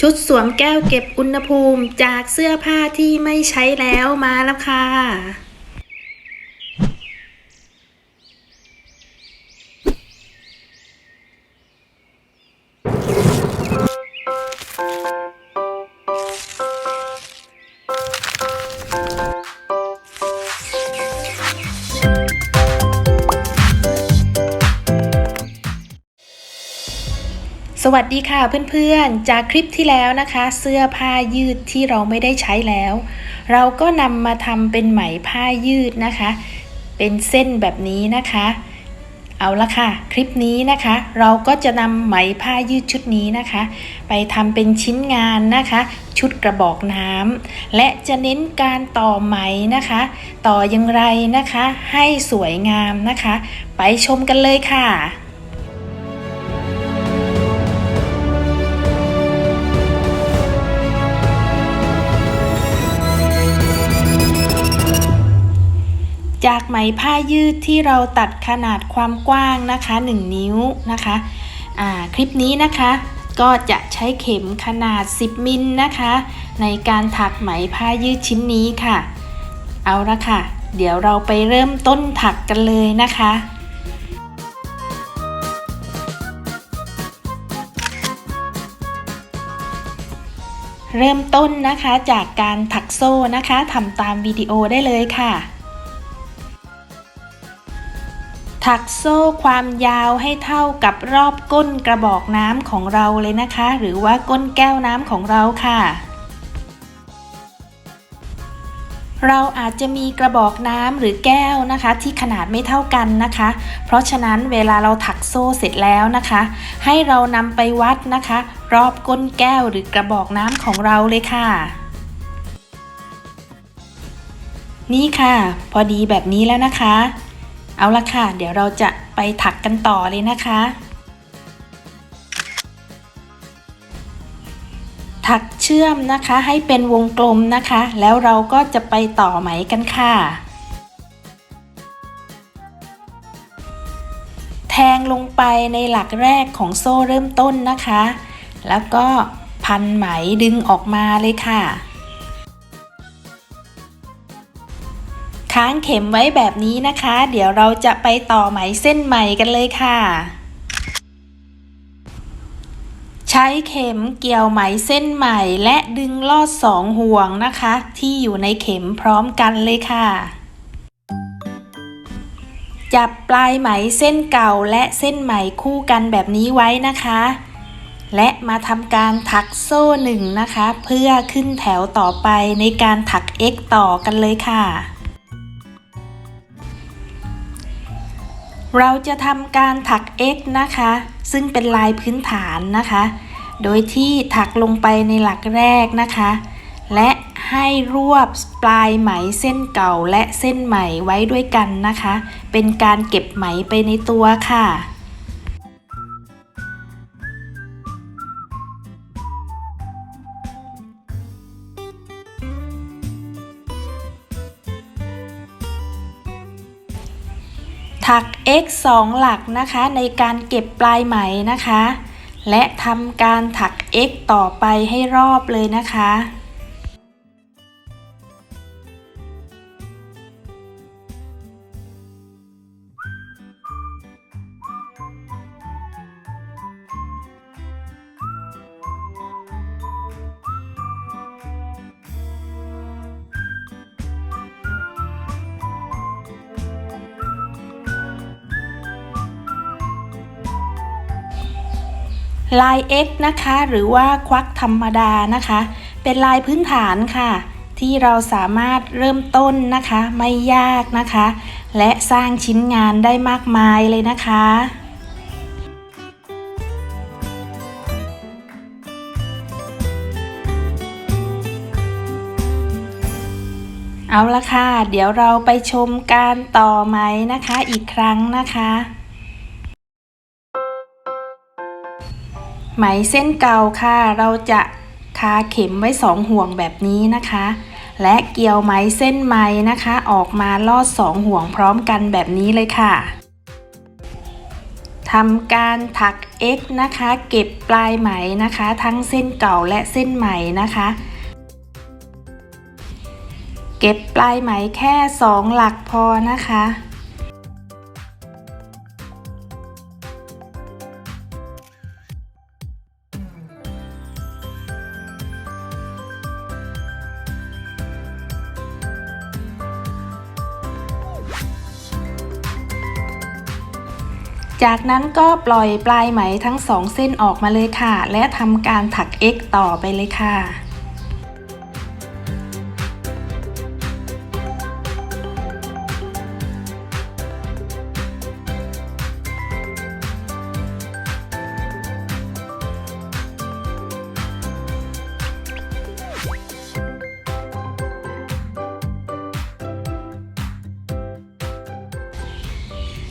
ชุดสวมแก้วเก็บอุณหภูมิจากเสื้อผ้าที่ไม่ใช้แล้วมาแล้วค่ะ วัสดีค่ะเพื่อนๆ จากคลิปที่แล้วนะคะ เสื้อผ้ายืดที่เราไม่ได้ใช้แล้ว เราก็นำมาทำเป็นไหมผ้ายืดนะคะ เป็นเส้นแบบนี้นะคะ เอาละค่ะ คลิปนี้นะคะ เราก็จะนำไหมผ้ายืดชุดนี้นะคะ ไปทำเป็นชิ้นงานนะคะ ชุดกระบอกน้ำและจะเน้นการต่อไหมนะคะ ต่ออย่างไรนะคะ ให้สวยงามนะคะ ไปชมกันเลยค่ะ จากไหมผ้ายืดที่เราตัดขนาดความกว้างนะคะ 1 นิ้วนะคะคลิปนี้นะคะก็จะใช้เข็มขนาด 10 มิลนะคะ ในการถักไหมผ้ายืดชิ้นนี้ค่ะ เอาละค่ะ เดี๋ยวเราไปเริ่มต้นถักกันเลยนะคะเริ่มต้นนะคะจากการถักโซ่นะคะทำตามวิดีโอได้เลยค่ะ ถักโซ่ความยาวให้เท่ากับรอบก้นกระบอกน้ำของเราเลยนะคะ หรือว่าก้นแก้วน้ำของเราค่ะ เราอาจจะมีกระบอกน้ำหรือแก้วนะคะ ที่ขนาดไม่เท่ากันนะคะ เพราะฉะนั้นเวลาเราถักโซ่เสร็จแล้วนะคะ ให้เรานำไปวัดนะคะ รอบก้นแก้วหรือกระบอกน้ำของเราเลยค่ะนี่ค่ะ พอดีแบบนี้แล้วนะคะ เอาละค่ะ เดี๋ยวเราจะไปถักกันต่อเลยนะคะ ถักเชื่อมนะคะให้เป็นวงกลมนะคะ แล้วเราก็จะไปต่อไหมกันค่ะ แทงลงไปในหลักแรกของโซ่เริ่มต้นนะคะ แล้วก็พันไหมดึงออกมาเลยค่ะ ค้างเข็มไว้แบบนี้นะคะ เดี๋ยวเราจะไปต่อไหมเส้นใหม่กันเลยค่ะ ใช้เข็มเกี่ยวไหมเส้นใหม่และดึงลอดสองห่วงนะคะ ที่อยู่ในเข็มพร้อมกันเลยค่ะ จับปลายไหมเส้นเก่าและเส้นใหม่คู่กันแบบนี้ไว้นะคะและมาทำการถักโซ่หนึ่งนะคะ เพื่อขึ้นแถวต่อไปในการถัก X ต่อกันเลยค่ะ เราจะทำการถัก X นะคะ ซึ่งเป็นลายพื้นฐานนะคะ โดยที่ถักลงไปในหลักแรกนะคะ และให้รวบปลายไหมเส้นเก่าและเส้นใหม่ไว้ด้วยกันนะคะ เป็นการเก็บไหมไปในตัวค่ะ ถัก x 2 หลักนะคะในการเก็บปลายไหมนะคะ และทำการถัก x ต่อไปให้รอบเลยนะคะ ลาย X นะคะ หรือว่าควักธรรมดานะคะ เป็นลายพื้นฐานค่ะ ที่เราสามารถเริ่มต้นนะคะ ไม่ยากนะคะ และสร้างชิ้นงานได้มากมายเลยนะคะเอาละค่ะ เดี๋ยวเราไปชมการต่อไหมนะคะอีกครั้งนะคะ ไหมเส้นเก่าค่ะ เราจะคาเข็มไว้สองห่วงแบบนี้นะคะ และเกี่ยวไหมเส้นไหมนะคะ ออกมาลอดสองห่วงพร้อมกันแบบนี้เลยค่ะทำการถัก X นะคะ เก็บปลายไหมนะคะ ทั้งเส้นเก่าและเส้นใหม่นะคะ เก็บปลายไหมแค่ 2 หลักพอนะคะ จากนั้นก็ปล่อยปลายไหมทั้งสองเส้นออกมาเลยค่ะ และทำการถัก X ต่อไปเลยค่ะ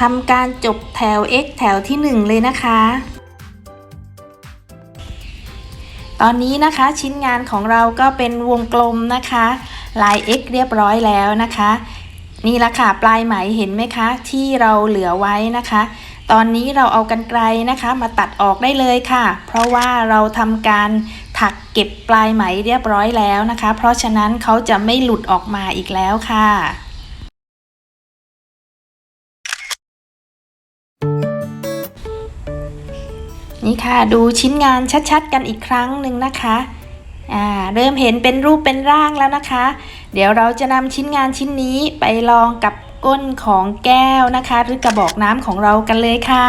ทำการจบแถว x แถวที่ 1 เลยนะคะ ตอนนี้นะคะชิ้นงานของเราก็เป็นวงกลมนะคะ ลาย x เรียบร้อยแล้วนะคะ นี่ละค่ะปลายไหมเห็นไหมคะ ที่เราเหลือไว้นะคะ ตอนนี้เราเอากันไกลนะคะ มาตัดออกได้เลยค่ะ เพราะว่าเราทำการถักเก็บปลายไหมเรียบร้อยแล้วนะคะ เพราะฉะนั้นเขาจะไม่หลุดออกมาอีกแล้วค่ะ นี่ค่ะดูชิ้นงานชัดๆ กันอีกครั้งหนึ่งนะคะเริ่มเห็นเป็นรูปเป็นร่างแล้วนะคะ เดี๋ยวเราจะนำชิ้นงานชิ้นนี้ไปลองกับก้นของแก้วนะคะ หรือกระบอกน้ำของเรากันเลยค่ะ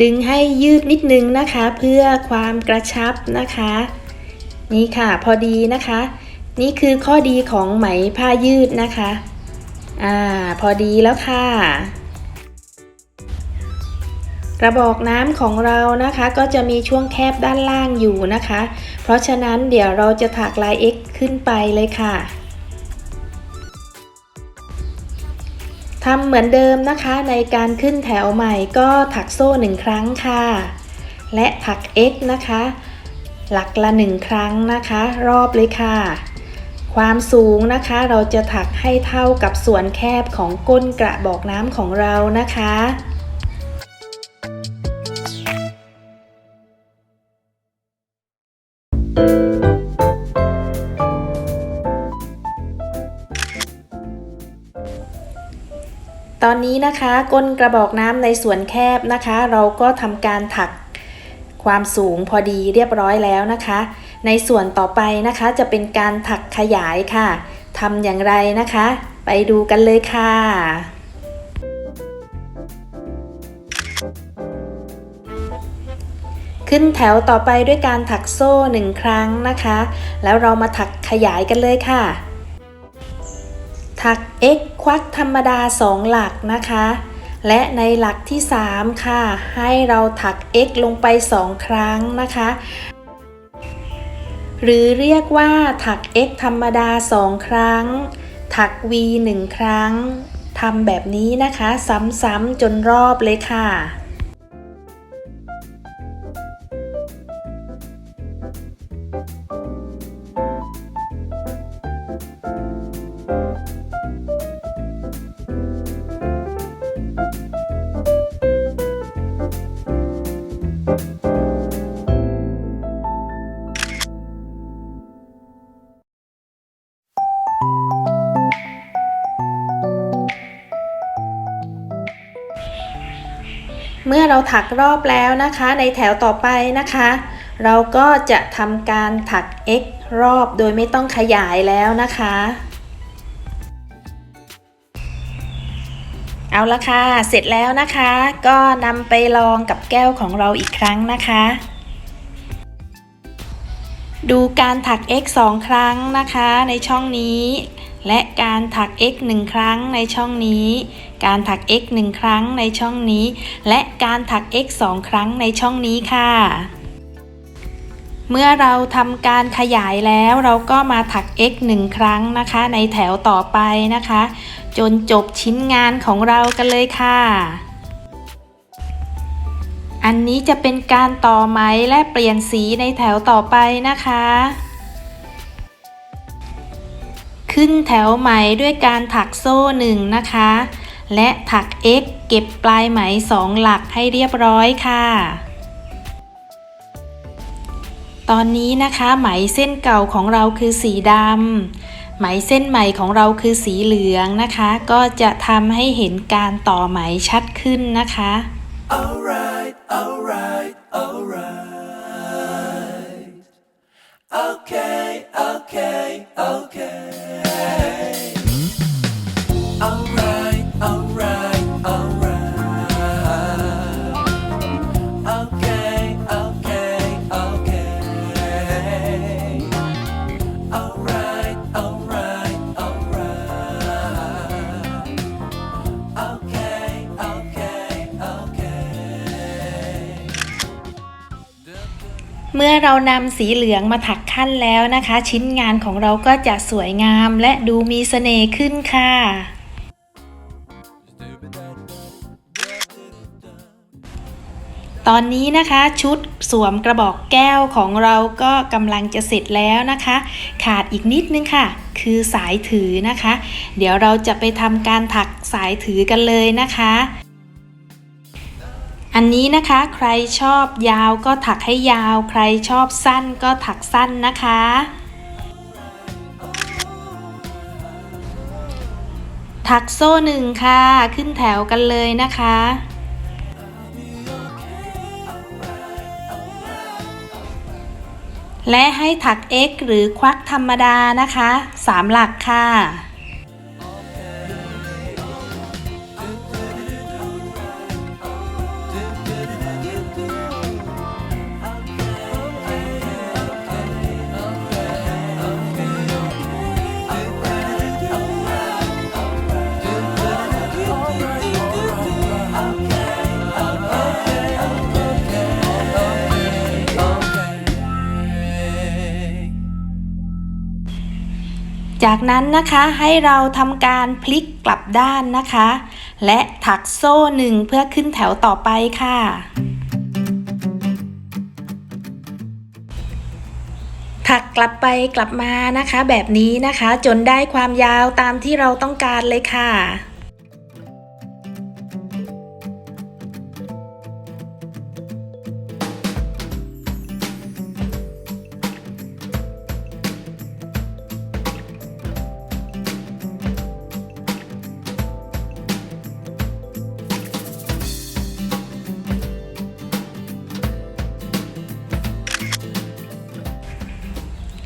ดึงให้ยืดนิดนึงนะคะ เพื่อความกระชับนะคะ นี่ค่ะพอดีนะคะ นี่คือข้อดีของไหมผ้ายืดนะคะ อ่า พอดีแล้วค่ะ กระบอกน้ำของเรานะคะก็จะมีช่วงแคบด้านล่างอยู่นะคะ เพราะฉะนั้นเดี๋ยวเราจะถักลาย X ขึ้นไปเลยค่ะทำเหมือนเดิมนะคะในการขึ้นแถวใหม่ก็ถักโซ่หนึ่งครั้งค่ะ และถัก X นะคะ หลักละหนึ่งครั้งนะคะ รอบเลยค่ะ ความสูงนะคะเราจะถักให้เท่ากับส่วนแคบของก้นกระบอกน้ำของเรานะคะ ตอนนี้นะคะก้นกระบอกน้ำในส่วนแคบนะคะ เราก็ทำการถักความสูงพอดีเรียบร้อยแล้วนะคะ ในส่วนต่อไปนะคะจะเป็นการถักขยายค่ะทำอย่างไรนะคะ ไปดูกันเลยค่ะขึ้นแถวต่อไปด้วยการถักโซ่หนึ่งครั้งนะคะ แล้วเรามาถักขยายกันเลยค่ะ ถัก x ควักธรรมดา 2 หลักนะคะ และในหลักที่ 3 ค่ะ ให้เราถัก x ลงไป 2 ครั้งนะคะ หรือเรียกว่าถัก x ธรรมดา 2 ครั้ง ถัก v 1 ครั้งทำแบบนี้นะคะ ซ้ำๆจนรอบเลยค่ะ เราถักรอบแล้วนะคะ ในแถวต่อไปนะคะ เราก็จะทำการถัก x รอบโดยไม่ต้องขยายแล้วนะคะ เอาละค่ะ เสร็จแล้วนะคะ ก็นำไปลองกับแก้วของเราอีกครั้งนะคะ ดูการถัก x 2 ครั้งนะคะในช่องนี้ และการถัก x 1 ครั้งในช่องนี้ การถัก x 1 ครั้งในช่องนี้ และการถัก x 2 ครั้งในช่องนี้ค่ะ เมื่อเราทำการขยายแล้วเราก็มาถัก x 1 ครั้งนะคะ ในแถวต่อไปนะคะ จนจบชิ้นงานของเรากันเลยค่ะอันนี้จะเป็นการต่อไหมและเปลี่ยนสีในแถวต่อไปนะคะ ขึ้นแถวไหมด้วยการถักโซ่หนึ่งนะคะ และถัก x เก็บปลายไหมสองหลักให้เรียบร้อยค่ะ ตอนนี้นะคะไหมเส้นเก่าของเราคือสีดำไหมเส้นใหม่ของเราคือสีเหลืองนะคะ ก็จะทำให้เห็นการต่อไหมชัดขึ้นนะคะ Alright, alright, alright. Okay, okay, okay. เมื่อเรานำสีเหลืองมาถักขั้นแล้วนะคะ ชิ้นงานของเราก็จะสวยงามและดูมีเสน่ห์ขึ้นค่ะตอนนี้นะคะชุดสวมกระบอกแก้วของเราก็กำลังจะเสร็จแล้วนะคะ ขาดอีกนิดนึงค่ะ คือสายถือนะคะ เดี๋ยวเราจะไปทำการถักสายถือกันเลยนะคะ อันนี้นะคะใครชอบยาวก็ถักให้ยาว ใครชอบสั้นก็ถักสั้นนะคะ ถักโซ่หนึ่งค่ะ ขึ้นแถวกันเลยนะคะและให้ถัก x หรือควักธรรมดานะคะสามหลักค่ะ จากนั้นนะคะให้เราทำการพลิกกลับด้านนะคะ และถักโซ่หนึ่งเพื่อขึ้นแถวต่อไปค่ะ ถักกลับไปกลับมานะคะ แบบนี้นะคะ จนได้ความยาวตามที่เราต้องการเลยค่ะ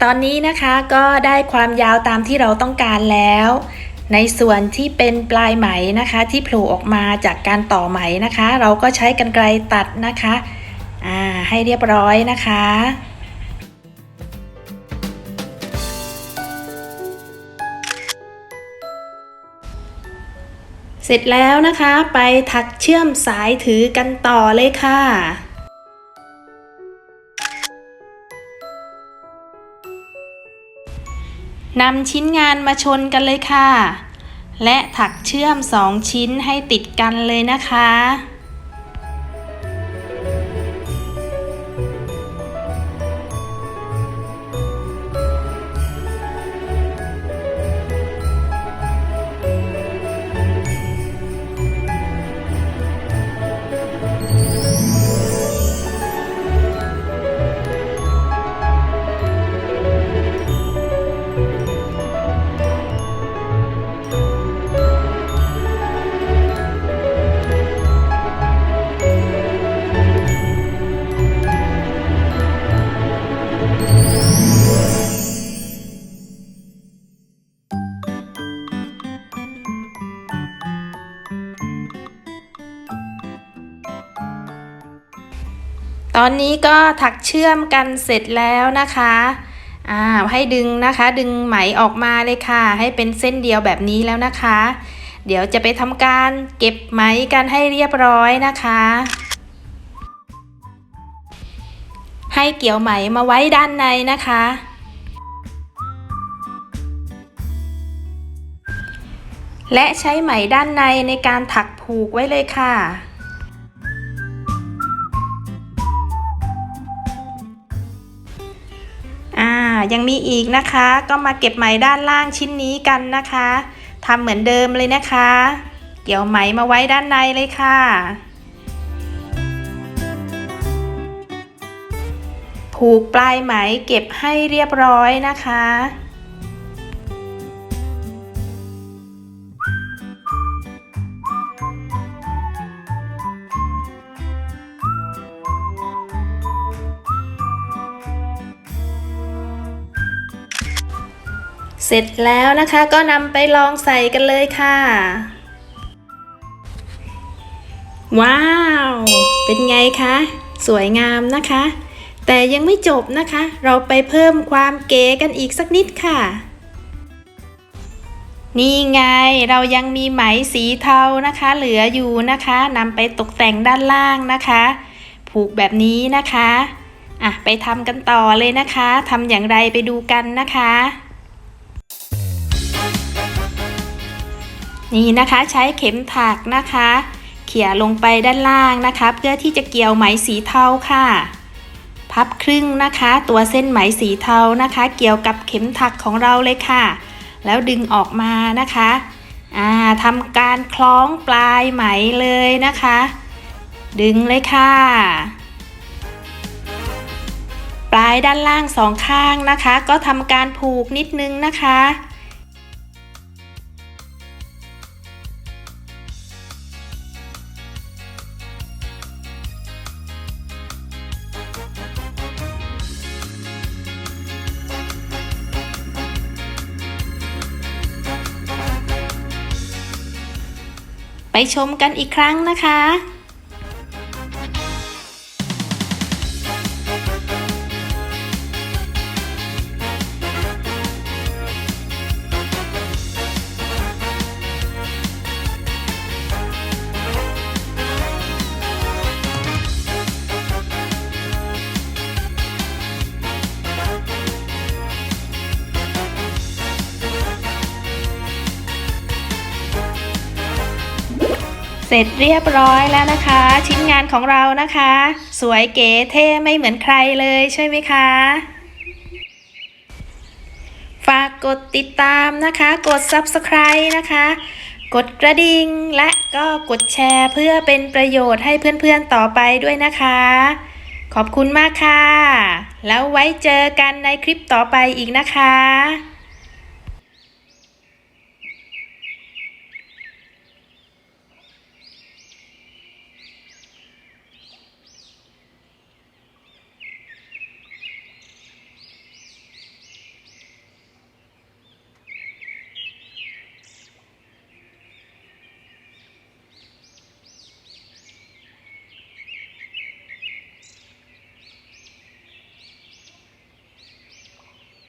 ตอนนี้นะคะก็ได้ความยาวตามที่เราต้องการแล้ว ในส่วนที่เป็นปลายไหมนะคะ ที่โผล่ออกมาจากการต่อไหมนะคะ เราก็ใช้กรรไกรตัดนะคะอ่าให้เรียบร้อยนะคะเสร็จแล้วนะคะไปถักเชื่อมสายถือกันต่อเลยค่ะ นำชิ้นงานมาชนกันเลยค่ะ และถักเชื่อมสองชิ้นให้ติดกันเลยนะคะ อนนี้ก็ถักเชื่อมกันเสร็จแล้วนะคะอ่าให้ดึงนะคะ ดึงไหมออกมาเลยค่ะ ให้เป็นเส้นเดียวแบบนี้แล้วนะคะ เดี๋ยวจะไปทำการเก็บไหมกันให้เรียบร้อยนะคะ ให้เกี่ยวไหมมาไว้ด้านในนะคะและใช้ไหมด้านในในการถักผูกไว้เลยค่ะ ยังมีอีกนะคะ ก็มาเก็บไหมด้านล่างชิ้นนี้กันนะคะทำเหมือนเดิมเลยนะคะ เกี่ยวไหมมาไว้ด้านในเลยค่ะ ผูกปลายไหมเก็บให้เรียบร้อยนะคะ เสร็จแล้วนะคะก็นำไปลองใส่กันเลยค่ะ ว้าว เป็นไงคะ สวยงามนะคะ แต่ยังไม่จบนะคะ เราไปเพิ่มความเก๋กันอีกสักนิดค่ะ นี่ไงเรายังมีไหมสีเทานะคะ เหลืออยู่นะคะนำไปตกแต่งด้านล่างนะคะ ผูกแบบนี้นะคะอะไปทำกันต่อเลยนะคะทำอย่างไรไปดูกันนะคะ นี่นะคะใช้เข็มถักนะคะ เขี่ยลงไปด้านล่างนะคะ เพื่อที่จะเกี่ยวไหมสีเทาค่ะ พับครึ่งนะคะ ตัวเส้นไหมสีเทานะคะ เกี่ยวกับเข็มถักของเราเลยค่ะ แล้วดึงออกมานะคะอ่าทำการคล้องปลายไหมเลยนะคะ ดึงเลยค่ะ ปลายด้านล่างสองข้างนะคะ ก็ทำการผูกนิดนึงนะคะ ชมกันอีกครั้งนะคะ เสร็จเรียบร้อยแล้วนะคะ ชิ้นงานของเรานะคะ สวยเก๋เท่ไม่เหมือนใครเลยใช่ไหมคะ ฝากกดติดตามนะคะ กด subscribe นะคะ กดกระดิ่งและก็กดแชร์เพื่อเป็นประโยชน์ให้เพื่อนๆต่อไปด้วยนะคะ ขอบคุณมากค่ะ แล้วไว้เจอกันในคลิปต่อไปอีกนะคะ